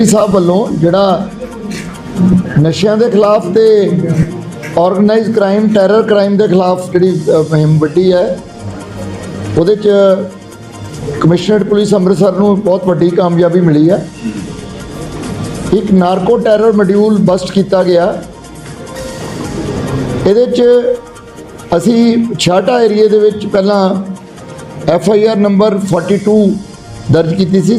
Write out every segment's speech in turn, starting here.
ਸਾਹਿਬ ਵੱਲੋਂ ਜਿਹੜਾ ਨਸ਼ਿਆਂ ਦੇ ਖਿਲਾਫ ਤੇ ਆਰਗੇਨਾਈਜ਼ਡ ਕ੍ਰਾਈਮ ਟੈਰਰ ਕ੍ਰਾਈਮ ਦੇ ਖਿਲਾਫ ਜਿਹੜੀ ਮੁਹਿੰਮ ਵੱਡੀ ਹੈ, ਉਹਦੇ ਚ ਕਮਿਸ਼ਨਰੇਟ ਪੁਲਿਸ ਅੰਮ੍ਰਿਤਸਰ ਨੂੰ ਬਹੁਤ ਵੱਡੀ ਕਾਮਯਾਬੀ ਮਿਲੀ ਹੈ। ਇੱਕ ਨਾਰਕੋ ਟੈਰਰ ਮੋਡਿਊਲ ਬਸਟ ਕੀਤਾ ਗਿਆ। ਇਹਦੇ ਚ ਅਸੀਂ ਛਾਟਾ ਏਰੀਆ ਦੇ ਵਿੱਚ ਪਹਿਲਾਂ ਐਫ ਆਈ ਆਰ ਨੰਬਰ 42 ਦਰਜ ਕੀਤੀ ਸੀ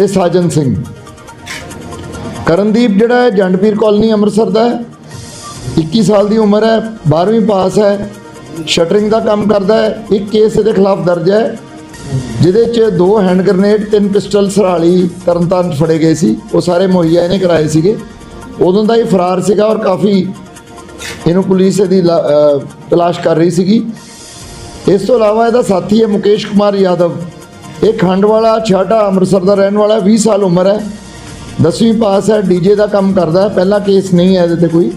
ਤੇ ਸਾਜਨ ਸਿੰਘ। ਕਰਨਦੀਪ ਜਿਹੜਾ ਹੈ, ਜੰਡਪੀਰ ਕਾਲਨੀ ਅੰਮ੍ਰਿਤਸਰ ਦਾ ਹੈ। 21 ਸਾਲ ਦੀ ਉਮਰ ਹੈ 12ਵੀਂ ਪਾਸ ਹੈ, ਸ਼ਟਰਿੰਗ ਦਾ ਕੰਮ ਕਰਦਾ ਹੈ। ਇੱਕ ਕੇਸ ਇਹਦੇ ਖਿਲਾਫ ਦਰਜ ਹੈ, ਜਿਹਦੇ 'ਚ ਦੋ ਹੈਂਡ ਗ੍ਰਨੇਡ, ਤਿੰਨ ਪਿਸਟਲ, ਸਰਾਲੀ, ਤਰਨਤਾਰਨ 'ਚ ਫੜੇ ਗਏ ਸੀ। ਉਹ ਸਾਰੇ ਮੁਹੱਈਆ ਇਹਨੇ ਕਰਾਏ ਸੀਗੇ। ਉਦੋਂ ਦਾ ਇਹ ਫਰਾਰ ਸੀਗਾ ਔਰ ਕਾਫੀ ਇਹਨੂੰ ਪੁਲਿਸ ਇਹਦੀ ਲਾ- ਤਲਾਸ਼ ਕਰ ਰਹੀ ਸੀਗੀ। ਇਸ ਤੋਂ ਇਲਾਵਾ ਇਹਦਾ ਸਾਥੀ ਹੈ ਮੁਕੇਸ਼ ਕੁਮਾਰ ਯਾਦਵ। ਇਹ ਖੰਡ ਵਾਲਾ ਛਾਟਾ ਅੰਮ੍ਰਿਤਸਰ ਦਾ ਰਹਿਣ ਵਾਲਾ 20 ਸਾਲ ਉਮਰ ਹੈ। 10ਵੀਂ ਪਾਸ ਹੈ ਡੀਜੇ ਦਾ ਕੰਮ ਕਰਦਾ ਹੈ। ਪਹਿਲਾ ਕੇਸ ਨਹੀਂ ਹੈ ਇਹਦੇ ਤੇ ਕੋਈ।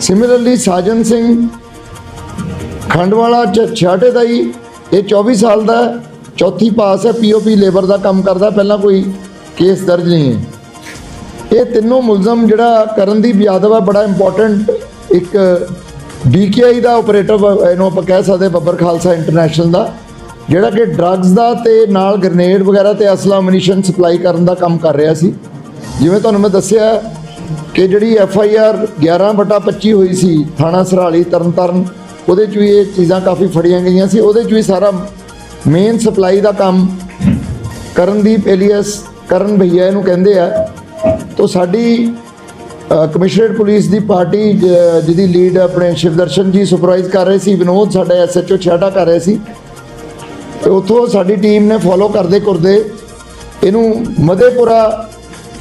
ਸਿਮਿਲਰਲੀ ਸਾਜਨ ਸਿੰਘ, ਖੰਡ ਵਾਲਾ ਚ- ਛਾਟੇ ਦਾ ਹੀ। ਇਹ 24 ਸਾਲ ਦਾ ਚੌਥੀ ਪਾਸ ਹੈ ਪੀਓਪੀ ਲੇਬਰ ਦਾ ਕੰਮ ਕਰਦਾ ਪਹਿਲਾਂ ਕੋਈ ਕੇਸ ਦਰਜ ਨਹੀਂ ਹੈ। ਇਹ ਤਿੰਨੋਂ ਮੁਲਜ਼ਮ ਜਿਹੜਾ ਕਰਨਦੀਪ ਯਾਦਵ ਹੈ, ਬੜਾ ਇੰਪੋਰਟੈਂਟ ਇੱਕ ਡੀਕੇਆਈ ਦਾ ਆਪਰੇਟਰ ਇਹਨੂੰ ਆਪਾਂ ਕਹਿ ਸਕਦੇ ਬੱਬਰ ਖਾਲਸਾ ਇੰਟਰਨੈਸ਼ਨਲ ਦਾ। ਜਿਹੜਾ ਕਿ ਡਰੱਗਸ ਦਾ ਤੇ ਨਾਲ ਗ੍ਰਨੇਡ ਵਗੈਰਾ ਤੇ ਅਸਲਾ ਮਨੀਸ਼ਨ ਸਪਲਾਈ ਕਰਨ ਦਾ ਕੰਮ ਕਰ ਰਿਹਾ ਸੀ। ਜਿਵੇਂ ਤੁਹਾਨੂੰ ਮੈਂ ਦੱਸਿਆ ਕਿ ਜਿਹੜੀ ਐਫ ਆਈ ਆਰ 11 ਬਟਾ 25 ਹੋਈ ਸੀ ਥਾਣਾ ਸਰਾਲੀ, ਤਰਨਤਾਰਨ, ਉਹਦੇ 'ਚ ਵੀ ਇਹ ਚੀਜ਼ਾਂ ਕਾਫੀ ਫੜੀਆਂ ਗਈਆਂ ਸੀ। ਉਹਦੇ 'ਚ ਵੀ ਸਾਰਾ ਮੇਨ ਸਪਲਾਈ ਦਾ ਕੰਮ ਕਰਨਦੀਪ ਏਲੀਅਸ, ਕਰਨ ਭਈਆ ਇਹਨੂੰ ਕਹਿੰਦੇ ਆ। ਤੋ ਸਾਡੀ ਕਮਿਸ਼ਨਰੇਟ ਪੁਲਿਸ ਦੀ ਪਾਰਟੀ, ਜ- ਜਿਹਦੀ ਲੀਡ ਆਪਣੇ ਸ਼ਿਵਦਰਸ਼ਨ ਜੀ ਸੁਪਰਵਾਈਜ਼ ਕਰ ਰਹੇ ਸੀ, ਵਿਨੋਦ ਸਾਡਾ ਐਸਐਚਓ ਛਾਟਾ ਕਰ ਰਹੇ ਸੀ। ਤੇ ਉੱਥੋਂ ਸਾਡੀ ਟੀਮ ਨੇ ਫੋਲੋ ਕਰਦੇ ਕਰਦੇ ਇਹਨੂੰ ਮਦੇਪੁਰਾ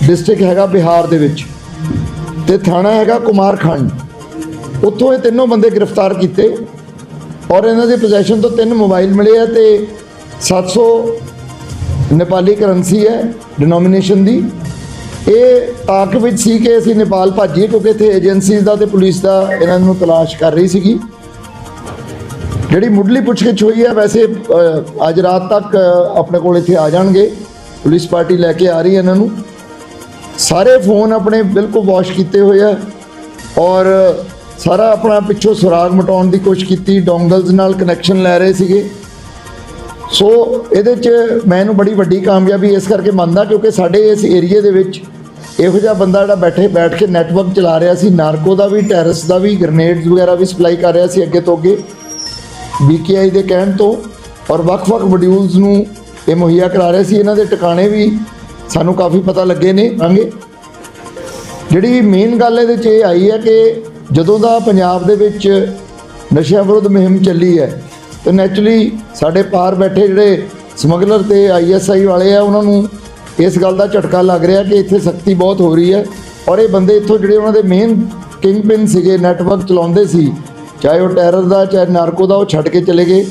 ਡਿਸਟ੍ਰਿਕਟ ਹੈਗਾ ਬਿਹਾਰ ਦੇ ਵਿੱਚ ਤੇ ਥਾਣਾ ਹੈਗਾ ਕੁਮਾਰਖੰਡ। ਉੱਥੋਂ ਇਹ ਤਿੰਨੋਂ ਬੰਦੇ ਗ੍ਰਿਫਤਾਰ ਕੀਤੇ ਔਰ ਇਹਨਾਂ ਦੇ ਪੋਜੈਸ਼ਨ ਤੋਂ ਤਿੰਨ ਮੋਬਾਈਲ ਮਿਲੇ ਆ ਤੇ 700 ਨੇਪਾਲੀ ਕਰੰਸੀ ਹੈ ਡਿਨੋਮੀਨੇਸ਼ਨ ਦੀ। ਇਹ ਤਾਕ ਵਿੱਚ ਸੀ ਕਿ ਅਸੀਂ ਨੇਪਾਲ ਭੱਜੀਏ ਕਿਉਂਕਿ ਇੱਥੇ ਏਜੰਸੀਜ਼ ਦਾ ਤੇ ਪੁਲਿਸ ਦਾ ਇਹਨਾਂ ਨੂੰ ਤਲਾਸ਼ ਕਰ ਰਹੀ ਸੀਗੀ। ਜਿਹੜੀ ਮੁੱਢਲੀ ਪੁੱਛਗਿੱਛ ਹੋਈ ਹੈ, ਵੈਸੇ ਅੱਜ ਰਾਤ ਤੱਕ ਆਪਣੇ ਕੋਲ ਇੱਥੇ ਆ ਜਾਣਗੇ। ਪੁਲਿਸ ਪਾਰਟੀ ਲੈ ਕੇ ਆ ਰਹੀ ਹੈ ਇਹਨਾਂ ਨੂੰ। ਸਾਰੇ ਫੋਨ ਆਪਣੇ ਬਿਲਕੁਲ ਵਾਸ਼ ਕੀਤੇ ਹੋਏ ਆ ਔਰ ਸਾਰਾ ਆਪਣਾ ਪਿੱਛੋਂ ਸੁਰਾਗ ਮਟਾਉਣ ਦੀ ਕੋਸ਼ਿਸ਼ ਕੀਤੀ, ਡੋਂਗਲਸ ਨਾਲ ਕਨੈਕਸ਼ਨ ਲੈ ਰਹੇ ਸੀਗੇ। ਸੋ ਇਹਦੇ 'ਚ ਮੈਂ ਇਹਨੂੰ ਬੜੀ ਵੱਡੀ ਕਾਮਯਾਬੀ ਇਸ ਕਰਕੇ ਮੰਨਦਾ ਕਿਉਂਕਿ ਸਾਡੇ ਇਸ ਏਰੀਏ ਦੇ ਵਿੱਚ ਇਹੋ ਜਿਹਾ ਬੰਦਾ ਜਿਹੜਾ ਬੈਠੇ, ਬੈਠ ਕੇ ਨੈਟਵਰਕ ਚਲਾ ਰਿਹਾ ਸੀ। ਨਾਰਕੋ ਦਾ ਵੀ ਟੈਰਰਿਸ ਦਾ ਵੀ ਗ੍ਰਨੇਡਸ ਵਗੈਰਾ ਵੀ ਸਪਲਾਈ ਕਰ ਰਿਹਾ ਸੀ ਅੱਗੇ ਤੋਂ ਅੱਗੇ। ਬੀਕੇਆਈ ਦੇ ਕਹਿਣ ਤੋਂ ਔਰ ਵੱਖ-ਵੱਖ ਮੋਡਿਊਲਸ ਨੂੰ ਇਹ ਮੁਹੱਈਆ ਕਰਾ ਰਹੇ ਸੀ, ਇਹਨਾਂ ਦੇ ਟਿਕਾਣੇ ਵੀ ਸਾਨੂੰ ਕਾਫੀ ਪਤਾ ਲੱਗੇ ਨੇ, ਆਂਗੇ। ਜਿਹੜੀ ਮੇਨ ਗੱਲ ਇਹਦੇ 'ਚ ਇਹ ਆਈ ਹੈ ਕਿ ਜਦੋਂ ਦਾ ਪੰਜਾਬ ਦੇ ਵਿੱਚ ਨਸ਼ਿਆਂ ਵਿਰੁੱਧ ਮੁਹਿੰਮ ਚੱਲੀ ਹੈ, ਤੇ ਨੈਚੁਰਲੀ ਸਾਡੇ ਪਾਰ ਬੈਠੇ ਜਿਹੜੇ ਸਮਗਲਰ ਤੇ ਆਈਐਸਆਈ ਵਾਲੇ ਆ, ਉਹਨਾਂ ਨੂੰ ਇਸ ਗੱਲ ਦਾ ਝਟਕਾ ਲੱਗ ਰਿਹਾ ਕਿ ਇੱਥੇ ਸਖਤੀ ਬਹੁਤ ਹੋ ਰਹੀ ਹੈ। ਔਰ ਇਹ ਬੰਦੇ ਇੱਥੋਂ ਜਿਹੜੇ ਉਹਨਾਂ ਦੇ ਮੇਨ ਕਿੰਗ ਪਿਨ ਸੀਗੇ ਨੈਟਵਰਕ ਚਲਾਉਂਦੇ ਸੀ ਚਾਹੇ ਉਹ ਟੈਰਰ ਦਾ, ਚਾਹੇ ਨਾਰਕੋ ਦਾ, ਉਹ ਛੱਡ ਕੇ ਚਲੇ ਗਏ।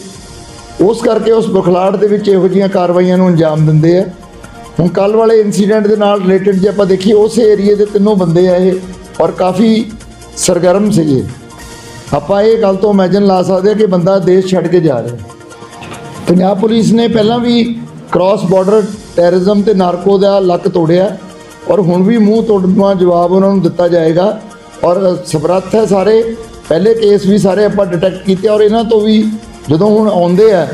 ਉਸ ਕਰਕੇ ਉਸ ਬੁਖਲਾੜ ਦੇ ਵਿੱਚ ਇਹੋ ਜਿਹੀਆਂ ਕਾਰਵਾਈਆਂ ਨੂੰ ਅੰਜਾਮ ਦਿੰਦੇ ਆ। ਹੁਣ ਕੱਲ ਵਾਲੇ ਇਨਸੀਡੈਂਟ ਦੇ ਨਾਲ ਰਿਲੇਟਡ ਜੇ ਆਪਾਂ ਦੇਖੀਏ, ਉਸੇ ਏਰੀਏ ਦੇ ਤਿੰਨੋਂ ਬੰਦੇ ਆ ਇਹ, ਔਰ ਕਾਫੀ ਸਰਗਰਮ ਸੀਗੇ ਆਪਾਂ ਇਹ ਗੱਲ ਤੋਂ ਇਮੇਜਿਨ ਲਾ ਸਕਦੇ ਆ ਕਿ ਬੰਦਾ ਦੇਸ਼ ਛੱਡ ਕੇ ਜਾ ਰਿਹਾ ਪੰਜਾਬ ਪੁਲਿਸ ਨੇ ਪਹਿਲਾਂ ਵੀ ਕ੍ਰਾਸ ਬਾਰਡਰ ਟੈਰਰਿਜ਼ਮ ਤੇ ਨਾਰਕੋ ਦਾ ਲੱਕ ਤੋੜਿਆ, ਔਰ ਹੁਣ ਵੀ ਮੂੰਹ ਤੋੜਵਾ ਜਵਾਬ ਉਹਨਾਂ ਨੂੰ ਦਿੱਤਾ ਜਾਏਗਾ। ਔਰ ਸਮਰੱਥ ਹੈ ਸਾਰੇ ਪਹਿਲੇ ਕੇਸ ਵੀ ਸਾਰੇ ਆਪਾਂ ਡਿਟੈਕਟ ਕੀਤੇ ਔਰ ਇਹਨਾਂ ਤੋਂ ਵੀ ਜਦੋਂ ਹੁਣ ਆਉਂਦੇ ਆ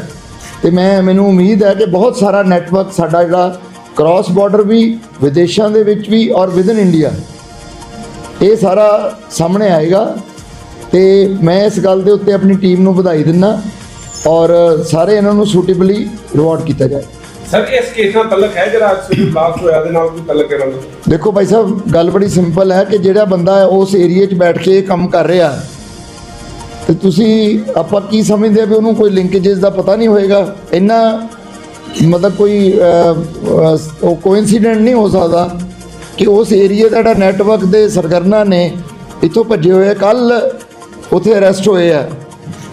ਤੇ ਮੈਂ ਮੈਨੂੰ ਉਮੀਦ ਹੈ ਕਿ ਬਹੁਤ ਸਾਰਾ ਨੈਟਵਰਕ ਸਾਡਾ ਜਿਹੜਾ ਕ੍ਰਾਸ ਬਾਰਡਰ ਵੀ ਵਿਦੇਸ਼ਾਂ ਦੇ ਵਿੱਚ ਵੀ ਔਰ ਵਿਦਨ ਇੰਡੀਆ ਇਹ ਸਾਰਾ ਸਾਹਮਣੇ ਆਏਗਾ। ਤੇ ਮੈਂ ਇਸ ਗੱਲ ਦੇ ਉੱਤੇ ਆਪਣੀ ਟੀਮ ਨੂੰ ਵਧਾਈ ਦਿੰਦਾ ਔਰ ਸਾਰੇ ਇਹਨਾਂ ਨੂੰ ਸੂਟੇਬਲੀ ਰਿਵਾਰਡ ਕੀਤਾ ਜਾਏ। ਸਰ ਇਸ ਕੇਸ ਨਾਲ ਤਲਕ ਹੈ ਜਿਹੜਾ ਅੱਜ ਸਵੇਰੇ ਬਲਾਸਟ ਹੋਇਆ ਦੇ ਨਾਲ ਕੋਈ ਤਲਕ ਦਾ ਦੇਖੋ ਭਾਈ ਸਾਹਿਬ ਗੱਲ ਬੜੀ ਸਿੰਪਲ ਹੈ ਕਿ ਜਿਹੜਾ ਬੰਦਾ ਹੈ ਉਸ ਏਰੀਏ 'ਚ ਬੈਠ ਕੇ ਇਹ ਕੰਮ ਕਰ ਰਿਹਾ ਤੇ ਤੁਸੀਂ ਆਪਾਂ ਕੀ ਸਮਝਦੇ ਆ ਵੀ ਉਹਨੂੰ ਕੋਈ ਲਿੰਕੇजेस ਦਾ ਪਤਾ ਨਹੀਂ ਹੋਏਗਾ? ਇੰਨਾ ਮਤਲਬ ਕੋਈ ਅਹ, ਅਹ, ਉਹ ਕੋਇਨਸੀਡੈਂਟ ਨਹੀਂ ਹੋ ਸਕਦਾ ਕਿ ਉਸ ਏਰੀਆ ਦਾ ਜਿਹੜਾ ਨੈਟਵਰਕ ਦੇ ਸਰਗਰਨਾ ਨੇ ਇੱਥੋਂ ਭੱਜੇ ਹੋਏ ਕੱਲ ਉੱਥੇ ਅਰੈਸਟ ਹੋਏ ਆ।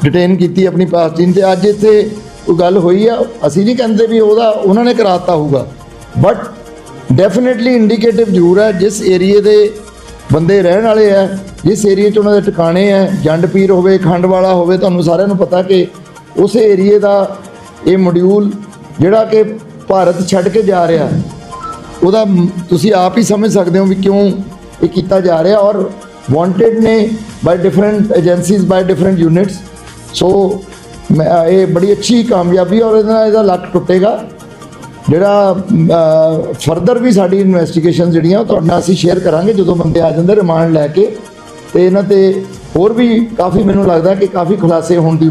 ਡਿਟੇਨ ਕੀਤੀ ਆਪਣੀ ਪਾਸਟਿੰਗ ਤੇ। ਅੱਜ ਇੱਥੇ ਕੋਈ ਗੱਲ ਹੋਈ ਆ। ਅਸੀਂ ਨਹੀਂ ਕਹਿੰਦੇ ਵੀ ਉਹਦਾ ਉਹਨਾਂ ਨੇ ਕਰਾਤਾ ਹੋਊਗਾ। ਬਟ ਡੈਫੀਨਿਟਲੀ ਇੰਡੀਕੇਟਿਵ ਜ਼ਰੂਰ ਹੈ ਜਿਸ ਏਰੀਏ ਦੇ ਬੰਦੇ ਰਹਿਣ ਵਾਲੇ ਆ ਜਿਸ ਏਰੀਏ 'ਚ ਉਹਨਾਂ ਦੇ ਟਿਕਾਣੇ ਹੈ ਜੰਡ ਪੀਰ ਹੋਵੇ, ਖੰਡ ਵਾਲਾ ਹੋਵੇ, ਤੁਹਾਨੂੰ ਸਾਰਿਆਂ ਨੂੰ ਪਤਾ ਕਿ ਉਸ ਏਰੀਏ ਦਾ ਇਹ ਮੋਡਿਊਲ ਜਿਹੜਾ ਕਿ ਭਾਰਤ ਛੱਡ ਕੇ ਜਾ ਰਿਹਾ, ਉਹਦਾ ਤੁਸੀਂ ਆਪ ਹੀ ਸਮਝ ਸਕਦੇ ਹੋ ਵੀ ਕਿਉਂ ਇਹ ਕੀਤਾ ਜਾ ਰਿਹਾ ਔਰ ਵਾਂਟਡ ਨੇ by different agencies by different units so ਮੈਂ ਇਹ ਬੜੀ ਅੱਛੀ ਕਾਮਯਾਬੀ ਔਰ ਇਹਦੇ ਨਾਲ ਇਹਦਾ ਲੱਕ ਟੁੱਟੇਗਾ। ਜਿਹੜਾ ਫਰਦਰ ਵੀ ਸਾਡੀ ਇਨਵੈਸਟੀਗੇਸ਼ਨ ਜਿਹੜੀਆਂ, ਉਹ ਤੁਹਾਡੇ ਨਾਲ ਅਸੀਂ ਸ਼ੇਅਰ ਕਰਾਂਗੇ, ਜਦੋਂ ਬੰਦੇ ਆ ਜਾਂਦੇ ਰਿਮਾਂਡ ਲੈ ਕੇ ਤੇ ਇਹਨਾਂ ਤੇ ਹੋਰ ਵੀ ਕਾਫੀ ਮੈਨੂੰ ਲੱਗਦਾ ਕਿ ਕਾਫੀ ਖੁਲਾਸੇ ਹੋਣ ਦੀ